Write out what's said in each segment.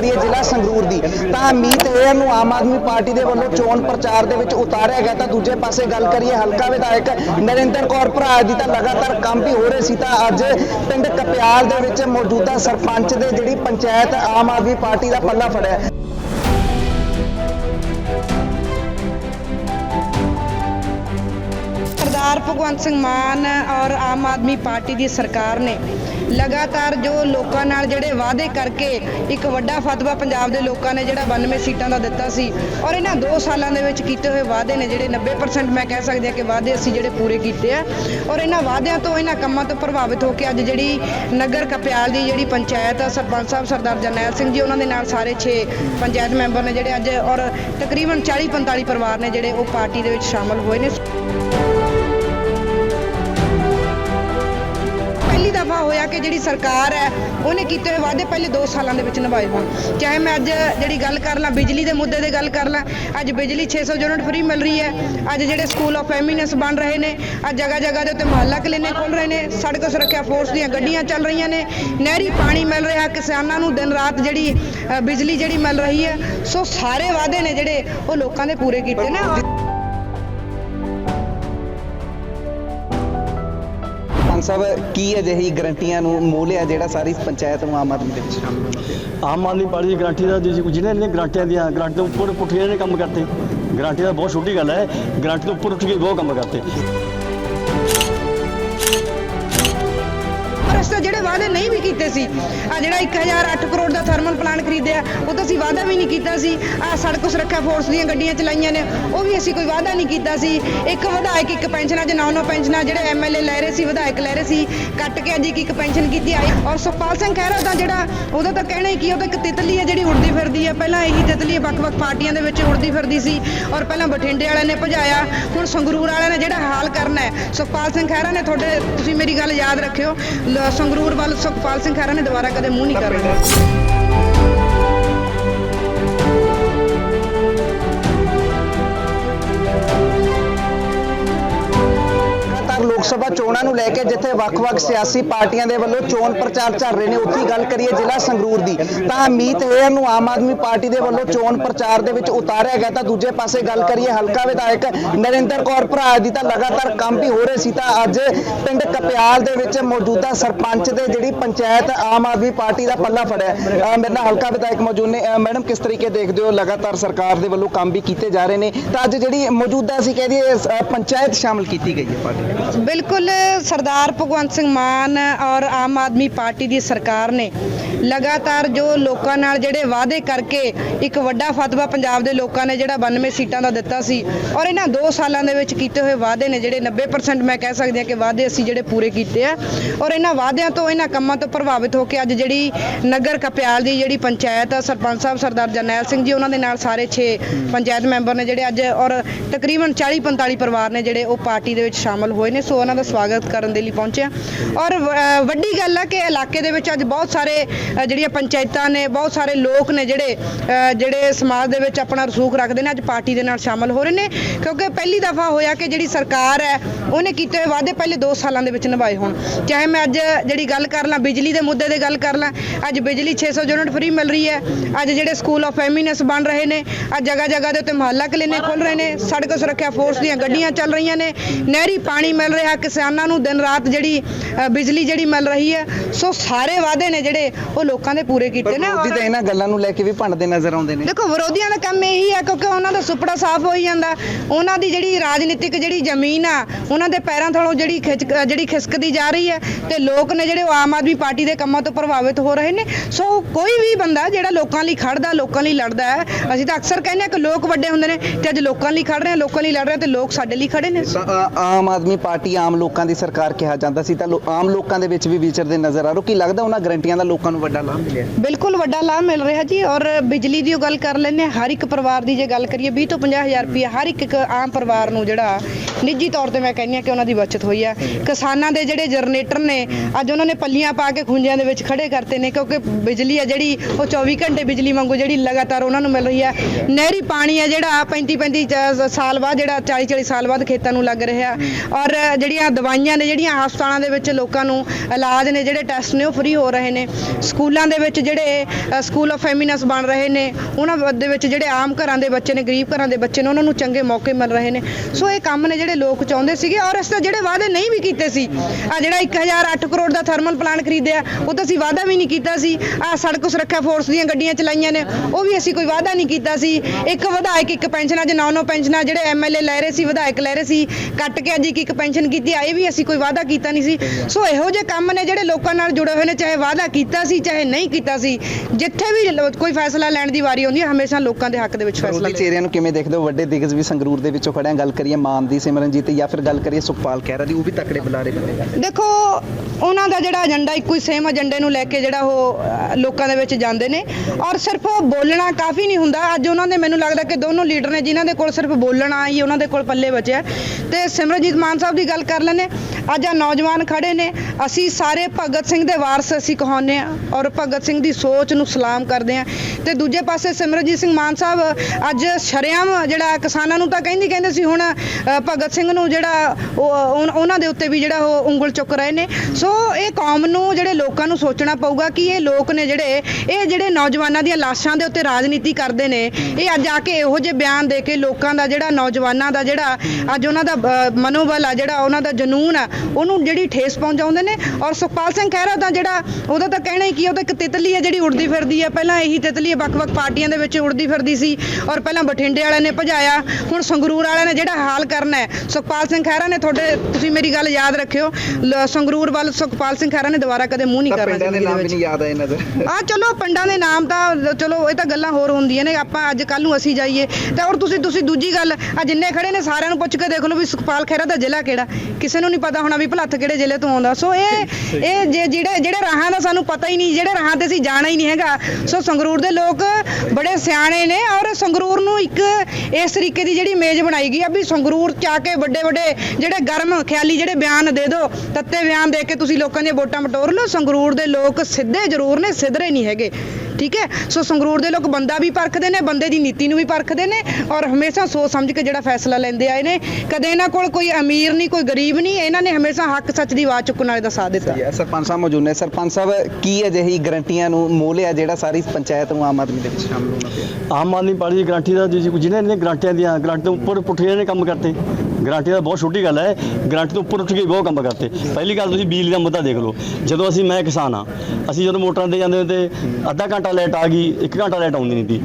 ਕਰੀਏ ਜ਼ਿਲ੍ਹਾ ਸੰਗਰੂਰ ਦੀ। ਤਾਂ ਮੀਤ ਹੇਅਰ ਨੂੰ ਆਮ ਆਦਮੀ ਪਾਰਟੀ ਦੇ ਵੱਲੋਂ ਚੋਣ ਪ੍ਰਚਾਰ ਦੇ ਵਿੱਚ ਉਤਾਰਿਆ ਗਿਆ। ਤਾਂ ਦੂਜੇ ਪਾਸੇ ਗੱਲ ਕਰੀਏ ਹਲਕਾ ਵਿਧਾਇਕ ਨਰਿੰਦਰ ਕੌਰ ਭਰਾ ਦੀ, ਤਾਂ ਲਗਾਤਾਰ ਕੰਮ ਵੀ ਹੋ ਰਹੇ ਸੀ। ਤਾਂ ਅੱਜ ਪਿੰਡ ਕਪਿਆਲ ਦੇ ਵਿੱਚ ਮੌਜੂਦਾ ਸਰਪੰਚ ਦੇ ਜਿਹੜੀ ਪੰਚਾਇਤ ਆਮ ਆਦਮੀ ਪਾਰਟੀ ਦਾ ਪੱਲਾ ਫੜਿਆ। ਸਰਦਾਰ ਭਗਵੰਤ ਸਿੰਘ ਮਾਨ ਔਰ ਆਮ ਆਦਮੀ ਪਾਰਟੀ ਦੀ ਸਰਕਾਰ ਨੇ ਲਗਾਤਾਰ ਜੋ ਲੋਕਾਂ ਨਾਲ ਜਿਹੜੇ ਵਾਅਦੇ ਕਰਕੇ ਇੱਕ ਵੱਡਾ ਫਤਵਾ ਪੰਜਾਬ ਦੇ ਲੋਕਾਂ ਨੇ ਜਿਹੜਾ 92 ਸੀਟਾਂ ਦਾ ਦਿੱਤਾ ਸੀ ਔਰ ਇਹਨਾਂ 2 ਸਾਲਾਂ ਦੇ ਵਿੱਚ ਕੀਤੇ ਹੋਏ ਵਾਅਦੇ ਨੇ ਜਿਹੜੇ 90% ਮੈਂ ਕਹਿ ਸਕਦੀ ਹਾਂ ਕਿ ਵਾਅਦੇ ਅਸੀਂ ਜਿਹੜੇ ਪੂਰੇ ਕੀਤੇ ਆ ਔਰ ਇਹਨਾਂ ਵਾਅਦਿਆਂ ਤੋਂ ਇਹਨਾਂ ਕੰਮਾਂ ਤੋਂ ਪ੍ਰਭਾਵਿਤ ਹੋ ਕੇ ਅੱਜ ਜਿਹੜੀ ਨਗਰ ਕਪਿਆਲ ਦੀ ਜਿਹੜੀ ਪੰਚਾਇਤ ਆ, ਸਰਪੰਚ ਸਾਹਿਬ ਸਰਦਾਰ ਜਰਨੈਲ ਸਿੰਘ ਜੀ, ਉਹਨਾਂ ਦੇ ਨਾਲ ਸਾਰੇ 6 ਪੰਚਾਇਤ ਮੈਂਬਰ ਨੇ ਜਿਹੜੇ ਅੱਜ ਔਰ ਤਕਰੀਬਨ 40 45 ਪਰਿਵਾਰ ਨੇ ਜਿਹੜੇ ਉਹ ਪਾਰਟੀ ਦੇ ਵਿੱਚ ਸ਼ਾਮਲ ਹੋਏ ਨੇ। ਹੋਇਆ ਕਿ ਜਿਹੜੀ ਸਰਕਾਰ ਹੈ, ਉਹਨੇ ਕੀਤੇ ਹੋਏ ਵਾਅਦੇ ਪਹਿਲੇ 2 ਸਾਲਾਂ ਦੇ ਵਿੱਚ ਨਿਭਾਏ ਹੋਣ। ਚਾਹੇ ਮੈਂ ਅੱਜ ਜਿਹੜੀ ਗੱਲ ਕਰ ਲਾਂ, ਬਿਜਲੀ ਦੇ ਮੁੱਦੇ ਦੀ ਗੱਲ ਕਰ ਲਾਂ, ਅੱਜ ਬਿਜਲੀ 600 ਯੂਨਿਟ ਫ੍ਰੀ ਮਿਲ ਰਹੀ ਹੈ, ਅੱਜ ਜਿਹੜੇ ਸਕੂਲ ਆਫ ਐਮੀਨੈਂਸ ਬਣ ਰਹੇ ਨੇ, ਅੱਜ ਜਗ੍ਹਾ ਜਗ੍ਹਾ ਦੇ ਉੱਤੇ ਮੁਹੱਲਾ ਕਲੀਨਿਕ ਖੁੱਲ ਰਹੇ ਨੇ ਸੜਕ ਸੁਰੱਖਿਆ ਫੋਰਸ ਦੀਆਂ ਗੱਡੀਆਂ ਚੱਲ ਰਹੀਆਂ ਨੇ, ਨਹਿਰੀ ਪਾਣੀ ਮਿਲ ਰਿਹਾ ਕਿਸਾਨਾਂ ਨੂੰ, ਦਿਨ ਰਾਤ ਜਿਹੜੀ ਬਿਜਲੀ ਜਿਹੜੀ ਮਿਲ ਰਹੀ ਹੈ। ਸੋ ਸਾਰੇ ਵਾਅਦੇ ਨੇ ਜਿਹੜੇ, ਉਹ ਲੋਕਾਂ ਦੇ ਪੂਰੇ ਕੀਤੇ ਨੇ। ਪੰਜ ਸਾਹਿਬ, ਕੀ ਅਜਿਹੀ ਗਰੰਟੀਆਂ ਨੂੰ ਮੋਹ ਲਿਆ ਜਿਹੜਾ ਸਾਰੀ ਪੰਚਾਇਤ ਨੂੰ ਆਮ ਆਦਮੀ ਦੇ ਵਿੱਚ ਸ਼ਾਮਲ ਹੋਣਾ ਆਮ ਆਦਮੀ ਪਾਰਟੀ ਦੀ ਗਰੰਟੀ ਦਾ ਜਿਹਨੇ ਜਿਹਨੇ ਨੇ ਗਾਰੰਟੀਆਂ ਦੀਆਂ, ਗਾਰੰਟੀ ਤੋਂ ਉੱਪਰ ਪੁੱਠੀਆਂ ਨੇ ਕੰਮ ਕਰਤੇ। ਗਰੰਟੀ ਦਾ ਬਹੁਤ ਛੋਟੀ ਗੱਲ ਹੈ, ਗਰੰਟੀ ਤੋਂ ਉੱਪਰ ਉੱਠ ਕੇ ਬਹੁਤ ਕੰਮ ਕਰਤੇ। ਪਰ ਅਸੀਂ ਤਾਂ ਜਿਹੜੇ ਵਾਅਦੇ ਨਹੀਂ ਵੀ ਕੀਤੇ ਸੀ ਆ ਜਿਹੜਾ 1008 ਕਰੋੜ ਦਾ ਥਰਮਲ ਪਲਾਂਟ ਖਰੀਦਿਆ, ਉਹ ਤਾਂ ਅਸੀਂ ਵਾਅਦਾ ਵੀ ਨਹੀਂ ਕੀਤਾ ਸੀ। ਆ ਸੜਕ ਸੁਰੱਖਿਆ ਫੋਰਸ ਦੀਆਂ ਗੱਡੀਆਂ ਚਲਾਈਆਂ ਨੇ, ਉਹ ਵੀ ਅਸੀਂ ਕੋਈ ਵਾਅਦਾ ਨਹੀਂ ਕੀਤਾ ਸੀ। ਇੱਕ ਵਿਧਾਇਕ, ਇੱਕ ਪੈਨਸ਼ਨ ਅੱਜ ਨੌ ਨੌ ਪੈਨਸ਼ਨਾਂ ਜਿਹੜੇ ਐਮਐਲਏ ਲੈ ਰਹੇ ਸੀ, ਵਿਧਾਇਕ ਲੈ ਰਹੇ ਸੀ, ਕੱਟ ਕੇ ਅੱਜ ਇੱਕ ਇੱਕ ਪੈਨਸ਼ਨ ਕੀਤੀ ਆਈ। ਔਰ ਸੁਖਪਾਲ ਸਿੰਘ ਖਹਿਰਾ ਦਾ ਜਿਹੜਾ, ਉਹਦਾ ਤਾਂ ਕਹਿਣਾ ਹੀ ਕੀ ਉਹ ਤਾਂ ਇੱਕ ਤਿਤਲੀ ਹੈ ਜਿਹੜੀ ਉੜਦੀ ਫਿਰਦੀ ਹੈ। ਪਹਿਲਾਂ ਇਹੀ ਤਿਤਲੀ ਵੱਖ-ਵੱਖ ਪਾਰਟੀਆਂ ਦੇ ਵਿੱਚ ਉੜਦੀ ਫਿਰਦੀ ਸੀ। ਔਰ ਪਹਿਲਾਂ ਬਠਿੰਡੇ ਵਾਲਿਆਂ ਨੇ ਭਜਾਇਆ, ਹੁਣ ਸੰਗਰੂਰ ਵਾਲਿਆਂ ਨੇ ਜਿਹੜਾ ਹਾਲ ਕਰਨਾ ਹੈ। ਸੁਖਪਾਲ ਸਿੰਘ ਖਹਿਰਾ ਨੇ ਤੁਹਾਡੇ, ਤੁਸੀਂ ਮੇਰੀ ਗੱਲ ਯਾਦ ਰੱਖਿਓ ਸੰਗਰੂਰ ਵੱਲ ਸੁਖਪਾਲ ਸਿੰਘ ਖਹਿਰਾ ਨੇ ਦੁਬਾਰਾ ਕਦੇ ਮੂੰਹ ਨਹੀਂ ਕਰਨਾ ਚੋਣਾਂ ਨੂੰ ਲੈ ਕੇ ਜਿੱਥੇ ਵੱਖ-ਵੱਖ ਸਿਆਸੀ ਪਾਰਟੀਆਂ ਦੇ ਵੱਲੋਂ ਚੋਣ ਪ੍ਰਚਾਰ ਚੱਲ ਰਹੇ ਨੇ, ਉੱਥੇ ਗੱਲ ਕਰੀਏ ਜ਼ਿਲ੍ਹਾ ਸੰਗਰੂਰ ਦੀ। ਤਾਂ ਮੀਤ ਹੇਅਰ ਨੂੰ ਆਮ ਆਦਮੀ ਪਾਰਟੀ ਦੇ ਵੱਲੋਂ ਚੋਣ ਪ੍ਰਚਾਰ ਦੇ ਵਿੱਚ ਉਤਾਰਿਆ ਗਿਆ। ਤਾਂ ਦੂਜੇ ਪਾਸੇ ਗੱਲ ਕਰੀਏ ਹਲਕਾ ਵਿਧਾਇਕ ਨਰਿੰਦਰ ਕੌਰ ਭਰਾ ਦੀ, ਤਾਂ ਲਗਾਤਾਰ ਕੰਮ ਵੀ ਹੋ ਰਹੇ ਸੀ। ਤਾਂ ਅੱਜ ਪਿੰਡ ਕਪਿਆਲ ਦੇ ਵਿੱਚ ਮੌਜੂਦਾ ਸਰਪੰਚ ਦੇ ਜਿਹੜੀ ਪੰਚਾਇਤ ਆਮ ਆਦਮੀ ਪਾਰਟੀ ਦਾ ਪੱਲਾ ਫੜਿਆ। ਮੇਰੇ ਨਾਲ ਹਲਕਾ ਵਿਧਾਇਕ ਮੌਜੂਦ ਨੇ। ਮੈਡਮ, ਕਿਸ ਤਰੀਕੇ ਦੇਖਦੇ ਹੋ? ਲਗਾਤਾਰ ਸਰਕਾਰ ਦੇ ਵੱਲੋਂ ਕੰਮ ਵੀ ਕੀਤੇ ਜਾ ਰਹੇ ਨੇ। ਤਾਂ ਅੱਜ ਜਿਹੜੀ ਮੌਜੂਦਾ, ਅਸੀਂ ਕਹਿ ਦਈਏ ਪੰਚਾਇਤ ਸ਼ਾਮਲ ਕੀਤੀ ਗਈ ਹੈ ਪਾਰਟੀ ਬਿਲਕੁਲ ਸਰਦਾਰ ਭਗਵੰਤ ਸਿੰਘ ਮਾਨ ਔਰ ਆਮ ਆਦਮੀ ਪਾਰਟੀ ਦੀ ਸਰਕਾਰ ਨੇ ਲਗਾਤਾਰ ਜੋ ਲੋਕਾਂ ਨਾਲ ਜਿਹੜੇ ਵਾਅਦੇ ਕਰਕੇ ਇੱਕ ਵੱਡਾ ਫਤਵਾ ਪੰਜਾਬ ਦੇ ਲੋਕਾਂ ਨੇ ਜਿਹੜਾ 92 ਸੀਟਾਂ ਦਾ ਦਿੱਤਾ ਸੀ ਔਰ ਇਹਨਾਂ 2 ਸਾਲਾਂ ਦੇ ਵਿੱਚ ਕੀਤੇ ਹੋਏ ਵਾਅਦੇ ਨੇ ਜਿਹੜੇ 90% ਮੈਂ ਕਹਿ ਸਕਦੀ ਹਾਂ ਕਿ ਵਾਅਦੇ ਅਸੀਂ ਜਿਹੜੇ ਪੂਰੇ ਕੀਤੇ ਆ ਔਰ ਇਹਨਾਂ ਵਾਅਦਿਆਂ ਤੋਂ, ਇਹਨਾਂ ਕੰਮਾਂ ਤੋਂ ਪ੍ਰਭਾਵਿਤ ਹੋ ਕੇ ਅੱਜ ਜਿਹੜੀ ਨਗਰ ਕਪਿਆਲ ਦੀ ਜਿਹੜੀ ਪੰਚਾਇਤ ਆ, ਸਰਪੰਚ ਸਾਹਿਬ ਸਰਦਾਰ ਜਰਨੈਲ ਸਿੰਘ ਜੀ, ਉਹਨਾਂ ਦੇ ਨਾਲ ਸਾਰੇ 6 ਪੰਚਾਇਤ ਮੈਂਬਰ ਨੇ ਜਿਹੜੇ ਅੱਜ ਔਰ ਤਕਰੀਬਨ 40 45 ਪਰਿਵਾਰ ਨੇ ਜਿਹੜੇ ਉਹ ਪਾਰਟੀ ਦੇ ਵਿੱਚ ਸ਼ਾਮਲ ਹੋਏ ਨੇ, ਸੋ ਉਹਨਾਂ ਦਾ ਸਵਾਗਤ ਕਰਨ ਦੇ ਲਈ ਪਹੁੰਚਿਆ ਔਰ ਵੱਡੀ ਗੱਲ ਆ ਕਿ ਇਲਾਕੇ ਦੇ ਵਿੱਚ ਅੱਜ ਬਹੁਤ ਸਾਰੇ ਜਿਹੜੀਆਂ ਪੰਚਾਇਤਾਂ ਨੇ, ਬਹੁਤ ਸਾਰੇ ਲੋਕ ਨੇ ਜਿਹੜੇ ਜਿਹੜੇ ਸਮਾਜ ਦੇ ਵਿੱਚ ਆਪਣਾ ਰਸੂਖ ਰੱਖਦੇ ਨੇ, ਅੱਜ ਪਾਰਟੀ ਦੇ ਨਾਲ ਸ਼ਾਮਲ ਹੋ ਰਹੇ ਨੇ। ਕਿਉਂਕਿ ਪਹਿਲੀ ਦਫਾ ਹੋਇਆ ਕਿ ਜਿਹੜੀ ਸਰਕਾਰ ਹੈ, ਉਹਨੇ ਕੀਤੇ ਹੋਏ ਵਾਅਦੇ ਪਹਿਲੇ 2 ਸਾਲਾਂ ਦੇ ਵਿੱਚ ਨਿਭਾਏ ਹੋਣ। ਚਾਹੇ ਮੈਂ ਅੱਜ ਜਿਹੜੀ ਗੱਲ ਕਰ ਲਾਂ, ਬਿਜਲੀ ਦੇ ਮੁੱਦੇ ਦੀ ਗੱਲ ਕਰ ਲਾਂ, ਅੱਜ ਬਿਜਲੀ 600 ਯੂਨਿਟ ਫ੍ਰੀ ਮਿਲ ਰਹੀ ਹੈ। ਅੱਜ ਜਿਹੜੇ ਸਕੂਲ ਆਫ ਐਮੀਨੈਂਸ ਬਣ ਰਹੇ ਨੇ, ਅੱਜ ਜਗ੍ਹਾ ਜਗ੍ਹਾ ਦੇ ਉੱਤੇ ਮੁਹੱਲਾ ਕਲੀਨਿਕ ਖੁੱਲ ਰਹੇ ਨੇ, ਸੜਕ ਸੁਰੱਖਿਆ ਫੋਰਸ ਦੀਆਂ ਗੱਡੀਆਂ ਚੱਲ ਰਹੀਆਂ ਨੇ, ਨਹਿਰੀ ਪਾਣੀ ਮਿਲ ਰਿਹਾ ਕਿਸਾਨਾਂ ਨੂੰ ਦਿਨ ਰਾਤ ਜਿਹੜੀ ਬਿਜਲੀ ਜਿਹੜੀ ਮਿਲ ਰਹੀ ਹੈ। ਸੋ ਸਾਰੇ ਵਾਅਦੇ ਨੇ ਜਿਹੜੇ ਉਹ ਲੋਕਾਂ ਦੇ ਪੂਰੇ ਕੀਤੇ ਨੇ ਵਿਰੋਧੀ ਤਾਂ ਇਹਨਾਂ ਗੱਲਾਂ ਨੂੰ ਲੈ ਕੇ ਵੀ ਭੰਡਦੇ ਨਜ਼ਰ ਆਉਂਦੇ ਨੇ। ਦੇਖੋ ਵਿਰੋਧੀਆਂ ਦਾ ਕੰਮ ਇਹੀ ਹੈ ਕਿਉਂਕਿ ਉਹਨਾਂ ਦਾ ਸੁਪੜਾ ਸਾਫ਼ ਹੋਈ ਜਾਂਦਾ। ਉਹਨਾਂ ਦੀ ਜਿਹੜੀ ਰਾਜਨੀਤਿਕ ਜਿਹੜੀ ਜ਼ਮੀਨ ਆ ਉਹਨਾਂ ਦੇ ਪੈਰਾਂ ਥਲੋਂ ਜਿਹੜੀ ਖਿੱਚ ਜਿਹੜੀ ਖਿਸਕਦੀ ਜਾ ਰਹੀ ਹੈ ਤੇ ਲੋਕ ਨੇ ਜਿਹੜੇ ਆਮ ਆਦਮੀ ਪਾਰਟੀ ਦੇ ਕੰਮਾਂ ਤੋਂ ਪ੍ਰਭਾਵਿਤ ਹੋ ਰਹੇ ਨੇ। ਸੋ ਕੋਈ ਵੀ ਬੰਦਾ ਜਿਹੜਾ ਲੋਕਾਂ ਲਈ ਖੜਦਾ ਲੋਕਾਂ ਲਈ ਲੜਦਾ ਹੈ ਅਸੀਂ ਤਾਂ ਅਕਸਰ ਕਹਿੰਦੇ ਹਾਂ ਕਿ ਲੋਕ ਵੱਡੇ ਹੁੰਦੇ ਨੇ ਤੇ ਅੱਜ ਲੋਕਾਂ ਲਈ ਖੜ ਰਹੇ ਆ ਲੋਕਾਂ ਲਈ ਲੜ ਰਹੇ ਆ ਤੇ ਲੋਕ ਸਾਡੇ ਲਈ ਖੜੇ ਨੇ। ਤਾਂ, ਅ, ਆਮ ਆਦਮੀ ਪਾਰਟੀ ਆਮ ਲੋਕਾਂ ਦੀ ਸਰਕਾਰ ਕਿਹਾ ਜਾਂਦਾ ਸੀ ਤਾਂ ਲੋ- ਆਮ ਲੋਕਾਂ ਦੇ ਵਿੱਚ ਵੀ ਵਿਚਰਦੇ ਨਜ਼ਰ ਆ ਹੋ। ਕੀ ਲੱਗਦਾ ਉਹਨਾਂ ਗਰੰਟੀਆਂ ਦਾ ਲੋਕਾਂ ਨੂੰ ਵੱਡਾ ਲਾਭ ਮਿਲਿਆ? ਬਿਲਕੁਲ ਵੱਡਾ ਲਾਭ ਮਿਲ ਰਿਹਾ ਜੀ ਔਰ ਬਿਜਲੀ ਦੀ ਉਹ ਗੱਲ ਕਰ ਲੈਂਦੇ ਹਾਂ। ਹਰ ਇੱਕ ਪਰਿਵਾਰ ਦੀ ਜੇ ਗੱਲ ਕਰੀਏ 20 ਤੋਂ 50000 ਰੁਪਏ ਹਰ ਇੱਕ ਇੱਕ ਆਮ ਪਰਿਵਾਰ ਨੂੰ ਜਿਹੜਾ ਨਿੱਜੀ ਤੌਰ ਤੇ ਮੈਂ ਕਹਿੰਦੀ ਹਾਂ ਕਿ ਉਹਨਾਂ ਦੀ ਬਚਤ ਹੋਈ ਆ। ਕਿਸਾਨਾਂ ਦੇ ਜਿਹੜੇ ਜਨਰੇਟਰ ਨੇ ਅੱਜ ਉਹਨਾਂ ਨੇ ਪੱਲੀਆਂ ਪਾ ਕੇ ਖੁੰਝਿਆਂ ਦੇ ਵਿੱਚ ਖੜੇ ਕਰਤੇ ਨੇ ਕਿਉਂਕਿ ਬਿਜਲੀ ਆ ਜਿਹੜੀ ਉਹ 24 ਘੰਟੇ ਬਿਜਲੀ ਵਾਂਗੂ ਜਿਹੜੀ ਲਗਾਤਾਰ ਉਹਨਾਂ ਨੂੰ ਮਿਲ ਰਹੀ ਆ। ਨਹਿਰੀ ਪਾਣੀ ਆ ਜਿਹੜਾ 35 35 ਸਾਲ ਬਾਅਦ ਜਿਹੜਾ 40 40 ਸਾਲ ਬਾਅਦ ਖੇਤਾਂ ਨੂੰ ਲੱਗ ਰਿਹਾ। ਔਰ ਜਿਹੜੀ ਦੀਆਂ ਦਵਾਈਆਂ ਨੇ ਜਿਹੜੀਆਂ ਹਸਪਤਾਲਾਂ ਦੇ ਵਿੱਚ ਲੋਕਾਂ ਨੂੰ ਇਲਾਜ ਨੇ ਜਿਹੜੇ ਟੈਸਟ ਨੇ ਉਹ ਫ੍ਰੀ ਹੋ ਰਹੇ ਨੇ। ਸਕੂਲਾਂ ਦੇ ਵਿੱਚ ਜਿਹੜੇ ਅ, ਸਕੂਲ ਆਫ ਫੈਮਿਨਸ ਬਣ ਰਹੇ ਨੇ ਉਹਨਾਂ ਦੇ ਵਿੱਚ ਜਿਹੜੇ ਆਮ ਘਰਾਂ ਦੇ ਬੱਚੇ ਨੇ ਗਰੀਬ ਘਰਾਂ ਦੇ ਬੱਚੇ ਨੇ ਉਹਨਾਂ ਨੂੰ ਚੰਗੇ ਮੌਕੇ ਮਿਲ ਰਹੇ ਨੇ। ਸੋ ਇਹ ਕੰਮ ਨੇ ਜਿਹੜੇ ਲੋਕ ਚਾਹੁੰਦੇ ਸੀਗੇ ਔਰ ਇਸ ਤੇ ਜਿਹੜੇ ਵਾਅਦੇ ਨਹੀਂ ਵੀ ਕੀਤੇ ਸੀ। ਆ ਜਿਹੜਾ 1008 ਕਰੋੜ ਦਾ ਥਰਮਲ ਪਲਾਂਟ ਖਰੀਦਿਆ ਉਹ ਤਾਂ ਅਸੀਂ ਵਾਅਦਾ ਵੀ ਨਹੀਂ ਕੀਤਾ ਸੀ। ਆ ਸੜਕ ਸੁਰੱਖਿਆ ਫੋਰਸ ਦੀਆਂ ਗੱਡੀਆਂ ਚਲਾਈਆਂ ਨੇ ਉਹ ਵੀ ਅਸੀਂ ਕੋਈ ਵਾਅਦਾ ਨਹੀਂ ਕੀਤਾ ਸੀ। ਇੱਕ ਵਿਧਾਇਕ ਇੱਕ ਪੈਨਸ਼ਨ ਅੱਜ ਨੌ ਨੌ ਪੈਨਸ਼ਨਾਂ ਜਿਹੜੇ ਐਮਐਲਏ ਲੈ ਰਹੇ ਸੀ ਵਿਧਾਇਕ ਲੈ ਰਹੇ ਸੀ ਕੱਟ ਕੇ ਅੱਜ ਇੱਕ ਇੱਕ ਪੈਨਸ਼ਨ ਕੀਤੀ ਆ ਇਹ ਵੀ ਅਸੀਂ ਕੋਈ ਵਾਅਦਾ ਕੀਤਾ ਨਹੀਂ ਸੀ। ਸੋ ਇਹੋ ਜਿਹੇ ਕੰਮ ਨੇ ਜਿਹੜੇ ਲੋਕਾਂ ਨਾਲ ਜੁੜੇ ਹੋਏ ਨੇ ਚਾਹੇ ਵਾਅਦਾ ਕੀਤਾ ਸੀ ਚਾਹੇ ਨਹੀਂ ਕੀਤਾ ਸੀ ਜਿੱਥੇ ਵੀ ਲੋ- ਕੋਈ ਫੈਸਲਾ ਲੈਣ ਦੀ ਵਾਰੀ ਆਉਂਦੀ ਹੈ ਹਮੇਸ਼ਾ ਲੋਕਾਂ ਦੇ ਹੱਕ ਦੇ ਵਿੱਚ ਫੈਸਲਾ ਵਿਰੋਧੀ ਲੈਂਦੇ ਚਿਹਰਿਆਂ ਨੂੰ ਕਿਵੇਂ ਦੇਖਦੇ ਹੋ? ਵੱਡੇ ਦਿਗਜ ਵੀ ਸੰਗਰੂਰ ਦੇ ਵਿੱਚੋਂ ਖੜਿਆ ਗੱਲ ਕਰੀਏ ਮਾਨ ਦੀ ਸਿਮਰਨਜੀਤ ਜਾਂ ਫਿਰ ਗੱਲ ਕਰੀਏ ਸੁਖਪਾਲ ਖਹਿਰਾ ਦੀ ਉਹ ਵੀ ਤਕੜੇ ਬੁਲਾਰੇ ਬੰਦੇ ਦੇਖੋ ਉਹਨਾਂ ਦਾ ਜਿਹੜਾ ਏਜੰਡਾ ਇੱਕੋ ਹੀ ਸੇਮ ਏਜੰਡੇ ਨੂੰ ਲੈ ਕੇ ਜਿਹੜਾ ਉਹ ਅਹ, ਲੋਕਾਂ ਦੇ ਵਿੱਚ ਜਾਂਦੇ ਨੇ। ਔਰ ਸਿਰਫ ਉਹ ਬੋਲਣਾ ਕਾਫੀ ਨਹੀਂ ਹੁੰਦਾ। ਅੱਜ ਉਹਨਾਂ ਦੇ ਮੈਨੂੰ ਲੱਗਦਾ ਕਿ ਦੋਨੋਂ ਲੀਡਰ ਨੇ ਜਿਨ੍ਹਾਂ ਦੇ ਕੋਲ ਸਿਰਫ ਬੋਲਣਾ ਹੀ ਉਹਨਾਂ ਦੇ ਕੋਲ ਪੱਲੇ ਬਚਿਆ ਤੇ ਸਿਮਰਜੀਤ ਮਾਨ ਸਾਹਿਬ ਦੀ ਗੱਲ ਕਰ ਲੈਨੇ ਅੱਜ ਆ ਨੌਜਵਾਨ ਖੜੇ ਨੇ। ਅਸੀਂ ਸਾਰੇ ਭਗਤ ਸਿੰਘ ਦੇ ਵਾਰਸ ਅਸੀਂ ਕਹਾਉਂਦੇ ਆ ਔਰ ਭਗਤ ਸਿੰਘ ਦੀ ਸੋਚ ਨੂੰ ਸਲਾਮ ਕਰਦੇ ਆ। ਤੇ ਦੂਜੇ ਪਾਸੇ ਸਿਮਰਜੀਤ ਸਿੰਘ ਮਾਨ ਸਾਹਿਬ, ਅੱਜ ਸ਼ਰੇਆਮ ਜਿਹੜਾ ਕਿਸਾਨਾਂ ਨੂੰ ਤਾਂ ਕਹਿੰਦੀ ਕਹਿੰਦੇ ਸੀ ਹੁਣ ਭਗਤ ਸਿੰਘ ਨੂੰ ਜਿਹੜਾ ਉਹ ਉਹਨਾਂ ਦੇ ਉੱਤੇ ਵੀ ਜਿਹੜਾ ਉਹ ਉਂਗਲ ਚੁੱਕ ਰਹੇ ਨੇ। ਸੋ ਇਹ ਕੌਮ ਨੂੰ ਜਿਹੜੇ ਲੋਕਾਂ ਨੂੰ ਸੋਚਣਾ ਪਊਗਾ ਕਿ ਇਹ ਲੋਕ ਨੇ ਜਿਹੜੇ, ਇਹ ਜਿਹੜੇ ਨੌਜਵਾਨਾਂ ਦੀਆਂ ਲਾਸ਼ਾਂ ਦੇ ਉੱਤੇ ਰਾਜਨੀਤੀ ਕਰਦੇ ਨੇ, ਇਹ ਅੱਜ ਆ ਕੇ ਇਹੋ ਜਿਹੇ ਬਿਆਨ ਦੇ ਕੇ ਲੋਕਾਂ ਦਾ ਜਿਹੜਾ ਨੌਜਵਾਨਾਂ ਦਾ ਜਿਹੜਾ, ਅੱਜ ਉਹਨਾਂ ਦਾ ਮਨੋਬਲ ਆ, ਜਿਹੜਾ ਉਹਨਾਂ ਦਾ ਜਨੂਨ ਆ, ਉਹਨੂੰ ਜਿਹੜੀ ਠੇਸ ਪਹੁੰਚਾਉਂਦੇ ਨੇ। ਔਰ ਸੁਖਪਾਲ ਸਿੰਘ ਖਹਿਰਾ ਦਾ ਜਿਹੜਾ, ਉਹਦਾ ਤਾਂ ਕਹਿਣਾ ਹੀ ਕੀ ਉਹ ਤਾਂ ਇੱਕ ਤਿਤਲੀ ਹੈ ਜਿਹੜੀ ਉੜਦੀ ਫਿਰਦੀ ਹੈ ਪਹਿਲਾਂ ਇਹੀ ਤਿਤਲੀ ਵੱਖ-ਵੱਖ ਪਾਰਟੀਆਂ ਦੇ ਵਿੱਚ ਉੜਦੀ ਫਿਰਦੀ ਸੀ ਔਰ ਪਹਿਲਾਂ ਬਠਿੰਡੇ ਵਾਲਿਆਂ ਨੇ ਭਜਾਇਆ। ਹੁਣ ਸੰਗਰੂਰ ਵਾਲਿਆਂ ਨੇ ਜਿਹੜਾ ਹਾਲ ਕਰਨਾ ਹੈ ਸੁਖਪਾਲ ਸਿੰਘ ਖਹਿਰਾ ਨੇ ਤੁਹਾਡੇ ਤੁਸੀਂ ਮੇਰੀ ਗੱਲ ਯਾਦ ਰੱਖਿਓ। ਸੰਗਰੂਰ ਵੱਲ ਸੁਖਪਾਲ ਸਿੰਘ ਖਹਿਰਾ ਨੇ ਦੁਬਾਰਾ ਕਦੇ ਮੂੰਹ ਨਹੀਂ ਕਰਨਾ ਜ਼ਿੰਦਗੀ ਦੇ ਵਿੱਚ। ਯਾਦ ਆਏ ਨਜ਼ਰ ਆ ਚਲੋ ਪਿੰਡਾਂ ਦੇ ਨਾਮ ਤਾਂ ਚਲੋ ਇਹ ਤਾਂ ਗੱਲਾਂ ਹੋਰ ਹੁੰਦੀਆਂ ਨੇ। ਆਪਾਂ ਅੱਜ ਕੱਲ ਨੂੰ ਅਸੀਂ ਜਾਈਏ। ਤੇ ਔਰ ਤੁਸੀਂ ਤੁਸੀਂ ਦੂਜੀ ਗੱਲ ਆ ਜਿੰਨੇ ਖੜੇ ਨੇ ਸਾਰਿਆਂ ਨੂੰ ਪੁੱਛ ਕੇ ਦੇਖ ਲਓ ਵੀ ਸੁਖਪਾਲ ਖਹਿਰਾ ਦਾ ਜ਼ਿਲ੍ਹਾ ਕਿਹੜਾ। ਕਿਸੇ ਨੂੰ ਨਹੀਂ ਪਤਾ ਹੋਣਾ ਵੀ ਭਲੱਥ ਕਿਹੜੇ ਜ਼ਿਲ੍ਹੇ ਤੋਂ ਆਉਂਦਾ। ਸੋ ਇਹ ਇਹ ਜਿਹੜੇ ਜਿਹੜੇ ਰਾਹਾਂ ਦਾ ਸਾਨੂੰ ਪਤਾ ਹੀ ਨਹੀਂ, ਜਿਹੜੇ ਰਾਹਾਂ ਤੇ ਅਸੀਂ ਜਾਣਾ ਹੀ ਨਹੀਂ ਹੈਗਾ। ਸੋ ਸੰਗਰੂਰ ਦੇ ਲੋਕ ਬੜੇ ਸਿਆਣੇ ਨੇ ਔਰ ਸੰਗਰੂਰ ਨੂੰ ਇੱਕ ਇਸ ਤਰੀਕੇ ਦੀ ਜਿਹੜੀ ਇਮੇਜ ਬਣਾਈ ਗਈ ਆ ਵੀ ਸੰਗਰੂਰ ਚ ਆ ਕੇ ਵੱਡੇ ਵੱਡੇ ਜਿਹੜੇ ਗਰਮ ਖਿਆਲੀ ਜਿਹੜੇ ਬਿਆਨ ਦੇ ਦਿਓ ਤੱਤੇ ਬਿਆਨ ਦੇ ਕੇ ਤੁਸੀਂ ਲੋਕਾਂ ਦੀਆਂ ਵੋਟਾਂ ਮਟੋਰ ਲਓ। ਸੰਗਰੂਰ ਦੇ ਲੋਕ ਸਿੱਧੇ ਜ਼ਰੂਰ ਨੇ, ਸਿੱਧਰੇ ਨਹੀਂ ਹੈਗੇ। ਠੀਕ ਹੈ? ਸੋ ਸੰਗਰੂਰ ਦੇ ਲੋਕ ਬੰਦਾ ਵੀ ਪਰਖਦੇ ਨੇ ਬੰਦੇ ਦੀ ਨੀਤੀ ਨੂੰ ਵੀ ਪਰਖਦੇ ਨੇ ਔਰ ਹਮੇਸ਼ਾ ਸੋਚ ਸਮਝ ਕੇ ਜਿਹੜਾ ਫੈਸਲਾ ਲੈਂਦੇ ਆਏ ਨੇ। ਕਦੇ ਇਹਨਾਂ ਕੋਲ ਕੋਈ ਅਮੀਰ ਨਹੀਂ ਕੋਈ ਗਰੀਬ ਨਹੀਂ ਇਹਨਾਂ ਨੇ ਹਮੇਸ਼ਾ ਹੱਕ ਸੱਚ ਦੀ ਆਵਾਜ਼ ਚੁੱਕਣ ਵਾਲੇ ਦਾ ਸਾਥ ਦਿੱਤਾ। ਸਰਪੰਚ ਸਾਹਿਬ ਮੌਜੂਦ ਨੇ। ਸਰਪੰਚ ਸਾਹਿਬ ਕੀ ਅਜਿਹੀ ਗਰੰਟੀਆਂ ਨੂੰ ਮੋਹ ਲਿਆ ਜਿਹੜਾ ਸਾਰੀ ਪੰਚਾਇਤ ਨੂੰ ਆਮ ਆਦਮੀ ਦੇ ਵਿੱਚ ਸ਼ਾਮਲ ਹੋਣਾ ਪਿਆ? ਆਮ ਆਦਮੀ ਪਾਰਟੀ ਦੀ ਗਰੰਟੀ ਦਾ ਜੀ ਜਿਹਨੇ ਨੇ ਗਰੰਟੀਆਂ ਦੀਆਂ ਗਰੰਟੀ ਤੋਂ ਉੱਪਰ ਪੁੱਠੀਆਂ ਨੇ ਕੰਮ ਕਰਤੇ। ਗਰੰਟੀ ਦਾ ਬਹੁਤ ਛੋਟੀ ਗੱਲ ਹੈ। ਗਰੰਟੀ ਤੋਂ ਉੱਪਰ ਉੱਠ ਕੇ ਬਹੁਤ ਕੰਮ ਕਰਤੇ। ਪਹਿਲੀ ਗੱਲ ਤੁਸੀਂ ਬਿਜਲੀ ਦਾ ਮੁੱਦਾ ਦੇਖ ਲਓ। ਜਦੋਂ ਅਸੀਂ ਮੈਂ ਕਿਸਾਨ ਆ ਅਸੀਂ ਜਦੋਂ ਮੋਟਰਾਂ ਤੇ ਜਾਂਦੇ ਹੁੰਦੇ ਅੱਧਾ ਘੰਟਾ ਲਾਈਟ ਆ ਗਈ ਇੱਕ ਘੰਟਾ ਲਾਈਟ ਆਉਂਦੀ ਨਹੀਂ ਸੀ।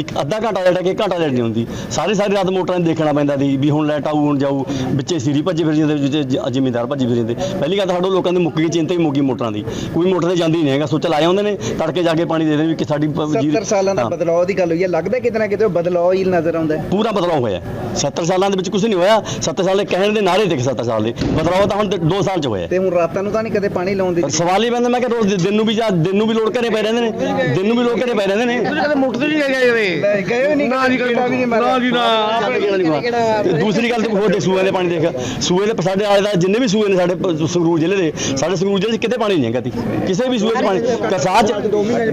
ਇੱਕ ਅੱਧਾ ਘੰਟਾ ਲਾਈਟ ਆ ਕੇ ਘੰਟਾ ਲਾਈਟ ਨਹੀਂ ਆਉਂਦੀ। ਸਾਰੀ ਸਾਰੀ ਰਾਤ ਮੋਟਰਾਂ 'ਤੇ ਦੇਖਣਾ ਪੈਂਦਾ ਸੀ ਵੀ ਹੁਣ ਲਾਈਟ ਆਊ ਹੁਣ ਜਾਊ। ਵਿੱਚੇ ਸੀਰੀ ਭੱਜੇ ਫਿਰ ਜਾਂਦੇ ਵਿੱਚ ਜ਼ਿਮੀਂਦਾਰ ਭੱਜੇ ਫਿਰ ਜਾਂਦੇ। ਪਹਿਲੀ ਗੱਲ ਤਾਂ ਸਾਡੇ ਲੋਕਾਂ ਦੀ ਮੁੱਕ ਗਈ ਚਿੰਤਾ ਹੀ ਮੁੱਕ ਮੋਟਰਾਂ ਦੀ। ਕੋਈ ਮੋਟਰ ਤੇ ਜਾਂਦੀ ਨਹੀਂ ਹੈਗਾ। ਸੁੱਚ ਲਾਏ ਹੁੰਦੇ ਨੇ ਤੜਕੇ ਜਾ ਕੇ ਪਾਣੀ ਦੇ ਦੇ ਵੀ ਕਿ ਸਾਡੀ ਪ- ਜੀਰੀ- 70 ਸਾਲਾਂ ਦਾ। ਬਦਲਾਅ ਦੀ ਗੱਲ ਹੋਈ ਹੈ। ਲੱਗਦਾ ਕਿਤੇ ਨਾ ਕਿਤੇ ਉਹ ਬਦਲਾਅ ਹੀ ਨਜ਼ਰ ਆਉਂਦਾ ਪੂਰਾ ਬਦਲਾਅ ਹੋਇਆ। 70 ਸਾਲਾਂ ਦੇ ਵਿੱਚ ਕੁਝ ਨਹੀਂ ਹੋਇਆ। 70 ਸਾਲ ਦੇ ਕਹਿਣ ਦੇ ਨਾਰੇ ਤੇ 70 ਸਾਲ ਦੇ। ਬਦਲਾਅ ਤਾਂ ਹੁਣ 2 ਸਾਲ ਚ ਹੋਇਆ ਤੇ ਹੁਣ ਰਾਤਾਂ ਨੂੰ ਤਾਂ ਨਹੀਂ ਕਦੇ ਪਾਣੀ ਲਾਉਣ ਦੀ ਸਵਾਲ ਹੀ ਬੰਦਾ ਮੈਂ ਕਿ ਰੋਜ਼ ਦਿਨ ਨੂੰ ਵੀ ਜਾ ਦਿਨ ਨੂੰ ਵੀ ਲੋਡ ਘਰੇ ਪੈ ਰਹਿੰਦੇ ਨੇ। ਦਿਨ ਨੂੰ ਵੀ ਲੋਡ ਘਰੇ ਪੈ ਰਹਿੰਦੇ ਨੇ। ਕਦੇ ਮੋਟਰ ਤੇ ਨਹੀਂ ਗਏ ਗਏ ਗਏ ਨਹੀਂ ਨਾ ਜੀ ਕਦੇ ਵੀ ਨਹੀਂ ਮਾਰਿਆ। ਨਾ ਜੀ ਨਾ। ਦੂਸਰੀ ਗੱਲ ਤੇ ਹੋਰ ਦੇ ਸੂਏ ਦੇ ਪਾਣੀ ਦੇਖ। ਸੂਏ ਦੇ ਸਾਡੇ ਆਲੇ ਦਾ ਜਿੰਨੇ ਵੀ ਸੂਏ ਨੇ ਸਾਡੇ ਸੰਗਰੂਰ ਜ਼ਿਲ੍ਹੇ ਦੇ ਸਾਡੇ ਸੰਗਰੂਰ ਜ਼ਿਲ੍ਹੇ 'ਚ ਕਿਤੇ ਪਾਣੀ ਨਹੀਂ ਹੈਗਾ ਤੀ ਕਿਸੇ ਵੀ ਸੂਏ 'ਚ ਪਾਣੀ ਕਸਾਜ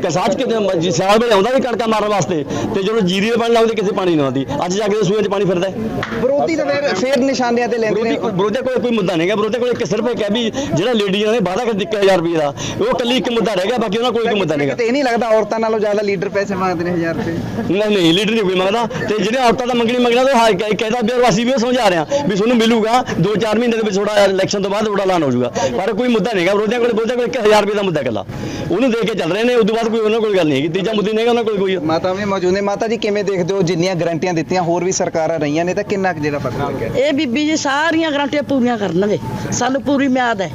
ਕਸਾਜ ਕਿਤੇ ਸਿਆਲ ਵੇਲੇ ਆਉਂਦਾ ਵੀ ਕਣਕਾਂ ਮਾਰਨ ਵਾਸਤੇ। ਤੇ ਜਦੋਂ ਜੀਰੀ ਦੇ ਪਾਣੀ ਲਾਉਂਦੇ ਕਿਸੇ ਪਾਣੀ ਨਹੀਂ ਆਉਂਦੀ। ਅੱਜ ਜਾ ਕੇ ਸੂਏ 'ਚ ਪਾਣੀ ਫਿਰਦਾ ਵਿਰੋਧੀ ਤਾਂ ਫਿਰ ਫੇਰ ਨਿਸ਼ਾਨਿਆਂ ਤੇ ਲੈਂਦੇ ਵਿਰੋਧੀ ਨੇ। ਵਿਰੋਧੀ ਕੋਲ ਕੋਈ ਮੁੱਦਾ ਨਹੀਂ ਹੈਗਾ। ਵਿਰੋਧੀ ਕੋਲ ਇੱਕ ਸਿਰਫ ਇੱਕ ਹੈ ਵੀ ਜਿਹੜਾ ਲੇਡੀਆਂ ਨੇ ਵਾਅਦਾ ਕਰ 1000 ਰੁਪਏ ਦਾ ਉਹ ਕੱਲੀ ਇੱਕ ਮੁੱਦਾ ਰਹਿ ਗਿਆ ਬਾਕੀ ਉਹਨਾਂ ਕੋਲ ਕੋਈ ਮੁੱਦਾ ਨਹੀਂ ਹੈਗਾ। ਇਹ ਨਹੀਂ ਲੱਗਦਾ ਔਰਤਾਂ ਨਾਲੋਂ ਜ਼ਿਆਦਾ ਲੀਡਰ ਪੈਸੇ ਮੰਗਦੇ ਨੇ 1000 ਰੁਪਏ। ਨਹੀਂ ਨਹੀਂ ਲੀਡਰ ਨਹੀਂ ਕੋਈ ਮੰਗਦਾ। ਤੇ ਜਿਹੜੇ ਔਰਤਾਂ ਦਾ ਮੰਗਣੀ ਮੰਗਣਾ ਤਾਂ ਹਾਈ ਕਹਿੰਦਾ ਵੀ ਅਸੀਂ ਵੀ ਉਹ ਸਮਝਾ ਰਹੇ ਹਾਂ ਵੀ ਤੁਹਾਨੂੰ ਮਿਲੂਗਾ 2-4 ਮਹੀਨੇ ਦੇ ਵਿੱਚ ਥੋੜਾ ਇਲੈਕਸ਼ਨ ਤੋਂ ਬਾਅਦ ਥੋੜਾ ਐਲਾਨ ਹੋ ਜਾਊਗਾ। ਪਰ ਕੋਈ ਮੁੱਦਾ ਨਹੀਂ ਹੈਗਾ। ਵਿਰੋਧੀਆਂ ਕੋਲ ਵਿਰੋਧੀਆਂ ਕੋਲ 1000 ਰੁਪਏ ਦਾ ਮੁੱਦਾ ਇਕੱਲਾ। ਉਹਨੂੰ ਦੇ ਕੇ ਚੱਲ ਰਹੇ ਨੇ ਉਸ ਤੋਂ ਬਾਅਦ ਕੋਈ ਉਹਨਾਂ ਕੋਲ ਗੱਲ ਨਹੀਂ ਹੈਗੀ। ਤੀਜਾ ਮੁੱਦਾ ਨਹੀਂ ਹੈਗਾ ਉਹਨਾਂ ਕੋਲ ਕੋਈ। ਮਾਤਾ ਵੀ ਮੌਜੂਦ ਨੇ। ਮਾਤਾ ਜੀ ਕਿਵੇਂ ਦੇਖਦੇ ਹੋ? ਜਿੰਨੀਆਂ ਗਰੰਟੀਆਂ ਦਿੱਤੀਆਂ ਹੋਰ ਵੀ ਸਰਕਾਰਾਂ ਰਹੀਆਂ ਨੇ ਤਾਂ ਕਿੰਨਾ ਕੁ ਜਿਹੜਾ ਪਤਾ ਲੱਗਿਆ? ਇਹ ਬੀਬੀ ਜੀ ਸਾਰੀਆਂ ਗਰੰਟੀਆਂ ਪੂਰੀਆਂ ਕਰਨਗੇ। ਸਾਨੂੰ ਪੂਰੀ ਮਿਆਦ ਹੈ।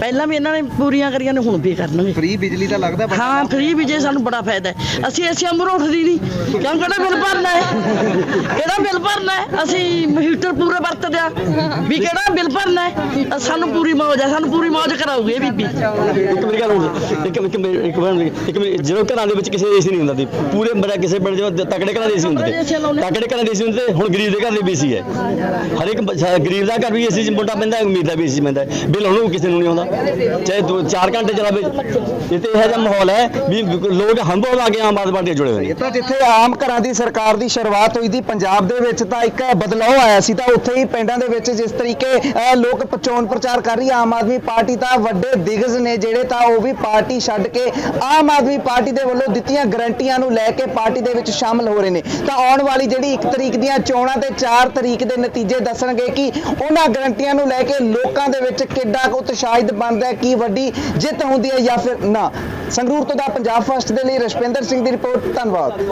ਪਹਿਲਾਂ ਵੀ ਇਹਨਾਂ ਨੇ ਪੂਰੀਆਂ ਕਰੀਆਂ ਨੇ ਹੁਣ ਵੀ ਕਰਨਗੇ। ਫ੍ਰੀ ਬਿਜਲੀ ਦਾ ਲੱਗਦਾ ਬੜਾ ਹਾਂ ਫ੍ਰੀ ਵੀ ਜੇ ਸਾਨੂੰ ਬੜਾ ਫਾਇਦਾ ਹੈ। ਅਸੀਂ ਏਸੀਆਂ ਮੂਹਰੋਂ ਉੱਠਦੀ ਨਹੀਂ। ਕਿਉਂ ਕਿਹੜਾ ਬਿੱਲ ਭਰਨਾ ਹੈ? ਕਿਹੜਾ ਬਿੱਲ ਭਰਨਾ ਹੈ? ਅਸੀਂ ਹੀਟਰ ਪੂਰੇ ਆ ਵੀ ਕਿਹੜਾ ਬਿੱਲ ਭਰਨਾ ਹੈ? ਸਾਨੂੰ ਪੂਰੀ ਮੌਜ ਹੈ ਸਾਨੂੰ ਪੂਰੀ ਮੌਜ ਕਰਾਊਗੀ ਇਹ ਬੀਬੀ। ਇੱਕ ਮੇਰੀ ਗੱਲ ਹੋਰ ਇੱਕ ਇੱਕ ਮੇਰੀ- ਇੱਕ ਵਾਰ ਇੱਕ ਮੇਰੀ- ਜਦੋਂ ਘਰਾਂ ਦੇ ਵਿੱਚ ਕਿਸੇ ਏਸੀ ਨਹੀਂ ਹੁੰਦਾ ਸੀ ਪੂਰੇ ਮੇਰਾ ਕਿਸੇ ਪਿੰਡ ਦੇ ਤਕੜੇ ਘਰਾਂ ਦੇ ਏਸੀ ਹੁੰਦੇ ਸੀ। ਤਕੜੇ ਘਰਾਂ ਦੇ ਏਸੀ ਹੁੰਦੇ ਤੇ ਹੁਣ ਗਰੀਬ ਦੇ ਘਰ ਦੇ ਵੀ ਏਸੀ ਹੈ। ਹਰ ਇੱਕ ਬ- ਗਰੀਬ ਦਾ ਘਰ ਵੀ ਏਸੀ ਚ ਮੋਟਾ ਪੈਂਦਾ ਹੈ, ਅਮੀਰ ਦਾ ਵੀ ਏਸੀ ਪੈਂਦਾ ਹੈ। ਬਿੱਲ ਉਹਨੂੰ ਕਿਸੇ ਨੂੰ ਨਹੀਂ ਆਉਂਦਾ। ਚਾਹੇ ਦੋ 4 ਘੰਟੇ ਚਲਾਵੇ। ਇਹ ਤੇ ਇਹੋ ਜਿਹਾ ਮਾਹੌਲ ਹੈ ਵੀ ਲੋਕ ਹੰਭੋ ਆ ਕੇ ਆਮ ਆਦਮੀ ਪਾਰਟੀ ਨਾਲ ਜੁੜੇ ਹੋਏ ਨੇ। ਤਾਂ ਜਿੱਥੇ ਆਮ ਘਰਾਂ ਦੀ ਸਰਕਾਰ ਦੀ ਸ਼ੁਰੂਆਤ ਹੋਈ ਦੀ ਪੰਜਾਬ ਦੇ ਵਿੱਚ ਤਾਂ ਇੱਕ ਬਦਲਾਅ ਆਇਆ ਸੀ ਤਾਂ ਉੱਥੇ ਹੀ ਪਿੰਡਾਂ ਦੇ ਵਿੱਚ ਜਿਸ ਤਰੀਕੇ ਲੋਕ ਚੋਣ ਪ੍ਰਚਾਰ ਕਰ ਰਹੀ ਆਮ ਆਦਮੀ ਪਾਰਟੀ ਤਾਂ ਵੱਡੇ ਦਿਗਜ ਨੇ ਜਿਹੜੇ ਤਾਂ ਉਹ ਵੀ ਪਾਰਟੀ ਛੱਡ ਕੇ ਆਮ ਆਦਮੀ ਪਾਰਟੀ ਦੇ ਵੱਲੋਂ ਦਿੱਤੀਆਂ ਗਰੰਟੀਆਂ ਨੂੰ ਲੈ ਕੇ ਪਾਰਟੀ ਦੇ ਵਿੱਚ ਸ਼ਾਮਲ ਹੋ ਰਹੇ ਨੇ। ਤਾਂ ਆਉਣ ਵਾਲੀ ਜਿਹੜੀ 1 ਤਰੀਕ ਦੀਆਂ ਚੋਣਾਂ ਤੇ 4 ਤਰੀਕ ਦੇ ਨਤੀਜੇ ਦੱਸਣਗੇ ਕਿ ਉਹਨਾਂ ਗਰੰਟੀਆਂ ਨੂੰ ਲੈ ਕੇ ਲੋਕਾਂ ਦੇ ਵਿੱਚ ਕਿੱਡਾ ਕੁ ਉਤਸ਼ਾਹਿਤ ਬਣਦਾ ਹੈ, ਕੀ ਵੱਡੀ ਜਿੱਤ ਹੁੰਦੀ ਹੈ ਜਾਂ ਫਿਰ ਨਾ। ਸੰਗਰੂਰ ਤੋਂ ਦਾ ਪੰਜਾਬ ਫਸਟ ਦੇ ਲਈ ਰਸ਼ਪਿੰਦਰ ਸਿੰਘ ਦੀ ਰਿਪੋਰਟ, ਧੰਨਵਾਦ।